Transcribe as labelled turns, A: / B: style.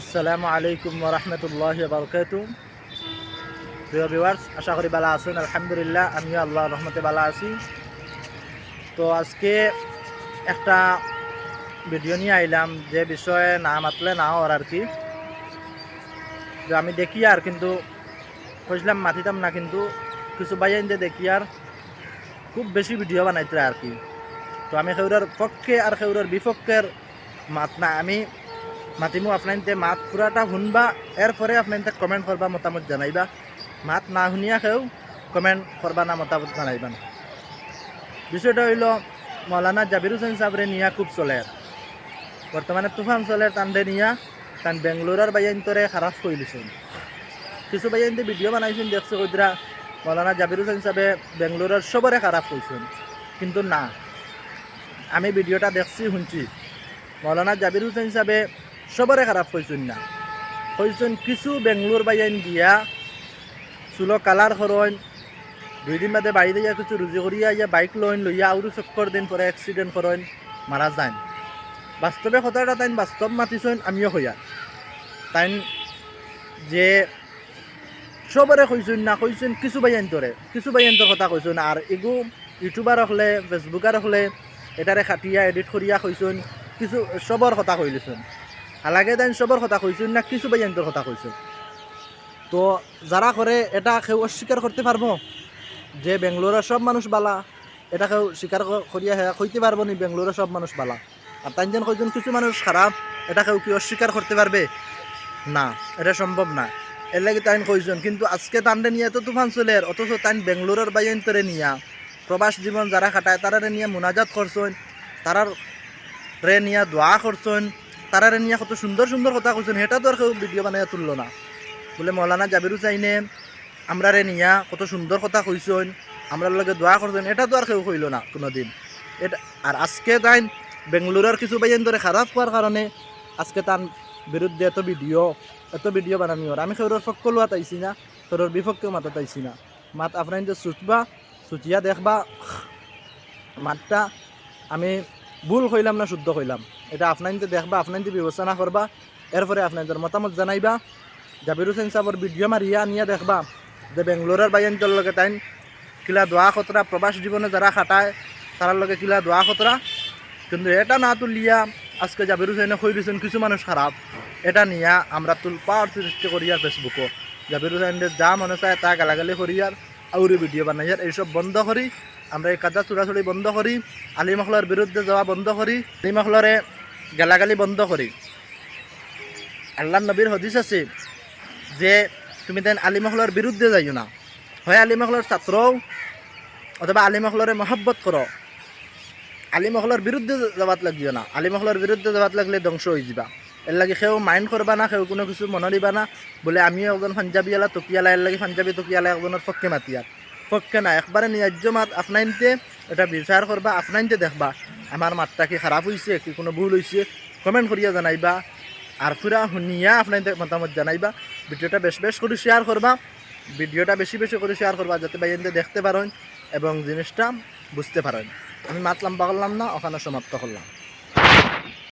A: আসসালামু আলাইকুম রহমতুল্লাহ বারকাত। প্রিয় ভিউয়ার্স আশা করি ভালো আছেন, আলহামদুলিল্লাহ, আমিও আল্লাহ রহমতে ভালো আছি। তো আজকে একটা ভিডিও নিয়ে আইলাম, যে বিষয়ে না মাতলে না ওর আর কি। আমি দেখি আর, কিন্তু কইছিলাম মাতিতাম না, কিন্তু কিছু বাইন যে দেখি আর খুব বেশি ভিডিও বানাইতে আর কি। তো আমি সেউরের পক্ষে আর সেউরের বিপক্ষের মাত না, আমি মাতিমু আপনাইতে মাত পুরাটা শুনবা, এরপরে আপনাইতে কমেন্ট করবা, মতামত জানাইবা। মাত না শুনিয়া কেউ কমেন্ট করবা না, মতামত জানাইবা না। বিষয়টা হইল, মৌলানা জাবির হুসেন সাবরে নিয়া খুব চলে। বর্তমানে তুফান চলে টানডে নিয়া, তান বেঙ্গলোরের বাইন্তরে খারাপ করে দিছেন কিছু বাইন্তে ভিডিও বানাইছেন দেখছে কইরা মৌলানা জাবির হুসেন সাহেবে বেঙ্গলোরের সবরে খারাপ কইছেন কিন্তু না, আমি ভিডিওটা দেখছি, শুনছি। মৌলানা জাবির হুসেন সাহেবে সবরে খারাপ কইছেন না। কইছেন কিছু বেঙ্গলোর বাইন গিয়া চুলো কালার করইন দুই দিন বাদে বাড়ি দিয়া কিছু রুজি করিয়া ইয়া বাইক লইন লইয়া আউরু চক্কর দিন পরে এক্সিডেন্ট করইন মারা যান। বাস্তবে কথাটা তাইন বাস্তব মাতিছেন, আমিও হইয়া তাইন যে সবরে কইছেন না, কইছেন কিছু বাইন্তরে কিছু বাইন্তর কথা কইছেন। আর এগু ইউটিউবার হলে ফেসবুকার হলে এটারে খাটিয়া এডিট করিয়া কইছেন, কিছু সবর কথা কইলিছেন হালাগে তাইন সবর কথা কইছেন না কিছু বাইন্তর কথা কইছেন তো যারা করে এটা কেউ অস্বীকার করতে পারব যে বেঙ্গলোরের সব মানুষ বালা, এটা কেউ স্বীকার করিয়া হ্যাঁ কইতে পারব নি বেঙ্গলোরের সব মানুষ বালা। আর তাই যেন কয়জন কিছু মানুষ খারাপ এটা কেউ কি অস্বীকার করতে পারবে না, এটা সম্ভব না। এর লাগে তাইন কইজন কিন্তু আজকে তান্ডে নিয়ে তো তুফান চলে অথচ তাইন বেঙ্গলোরের বাইন্তরে নিয়া। প্রবাস জীবন যারা খাটায় তারারে নিয়ে মুনাজাত করছেন তারার রে নিয়ে দোয়া করছেন তারারে নিয়ে কত সুন্দর সুন্দর কথা কইছেন, সেটা তো আর ভিডিও বানাইয়া তুললো না। বলে, মৌলানা জাবিরু চাইনে আমরা রে নিয়া কত সুন্দর কথা কইছেন আমরা লগে দোয়া করছেন, এটা তো আর কেউ কইল না কোনোদিন। এটা, আর আজকে তাই বেঙ্গলোরের কিছু বাইন ধরে খারাপ হওয়ার কারণে আজকে তার বিরুদ্ধে এত ভিডিও এত ভিডিও বানানি ওর। আমি সেউরের পক্ষ লোয়া তাইছি না সেউরের বিপক্ষেও মাতা তাইছি না। মাত আপনার যে সুচবা সুচিয়া দেখবা, মাতটা আমি ভুল কইলাম না শুদ্ধ কইলাম। এটা আপনার দেখবা, আপনার বিবেচনা করবা। এরপরে আপনাদের মতামত জানাইবা। জাবির হুসেন সাহেবের ভিডিও মারিয়া নিয়ে দেখবা যে বেঙ্গলোরের বাইন্তর লগে তাইন কিলা দোয়া খতরা, প্রবাস জীবনে যারা খাটায় তার লগে কিলা দোয়া খতরা। কিন্তু এটা না তুলিয়া আজকে জাবির হুসেনে কই দিয়েছেন কিছু মানুষ খারাপ। এটা নিয়া আমরা তুল পাওয়ার সৃষ্টি করিয়া ফেসবুকও। জাবির হুসেনের যা মনে চায় তা গালাগালি করিয়ার আউরি ভিডিও বানাইয়ার এইসব বন্ধ করি। আমরা এই কাজা চুরাচুরি বন্ধ করি। আলিমখলার বিরুদ্ধে যাওয়া বন্ধ করি। আলিমখলরে গালাগালি বন্ধ করি আল্লাহ নবীর হদিস আছে যে তুমি তেন আলিমহলের বিরুদ্ধে যাইও না। হয় আলিমহলের ছাত্রও অথবা আলিমহলরে মহব্বত করো আলিমহলের বিরুদ্ধে যাবাত লাগিও না। আলিমহলের বিরুদ্ধে যাবাত লাগলে ধ্বংস হয়ে যাবা। এর লাগে সেও মাইন্ড করবা না, সেও কোনো কিছু মনে দিবা না। বলে আমিও একজন পাঞ্জাবিয়ালা তকিয়ালা এর লাগে পাঞ্জাবি তকিয়ালা একজনের পক্ষে মাতিয়ার পক্ষে না একবারে ন্যায্য মাত আপনাইনতে এটা বিচার করবা আপনাইনতে দেখবা। আমার মাতটা কি খারাপ হয়েছে কি কোনো ভুল হয়েছে কমেন্ট করিয়া জানাইবা। আর পুরা শুনিয়া আপনাদের মতামত জানাইবা। ভিডিওটা বেশ বেশ করে শেয়ার করবা ভিডিওটা বেশি বেশি করে শেয়ার করবা যাতে বাইন্দে দেখতে পারেন এবং জিনিসটা বুঝতে পারেন আমি মাত লম্বা করলাম না ওখানে সমাপ্ত করলাম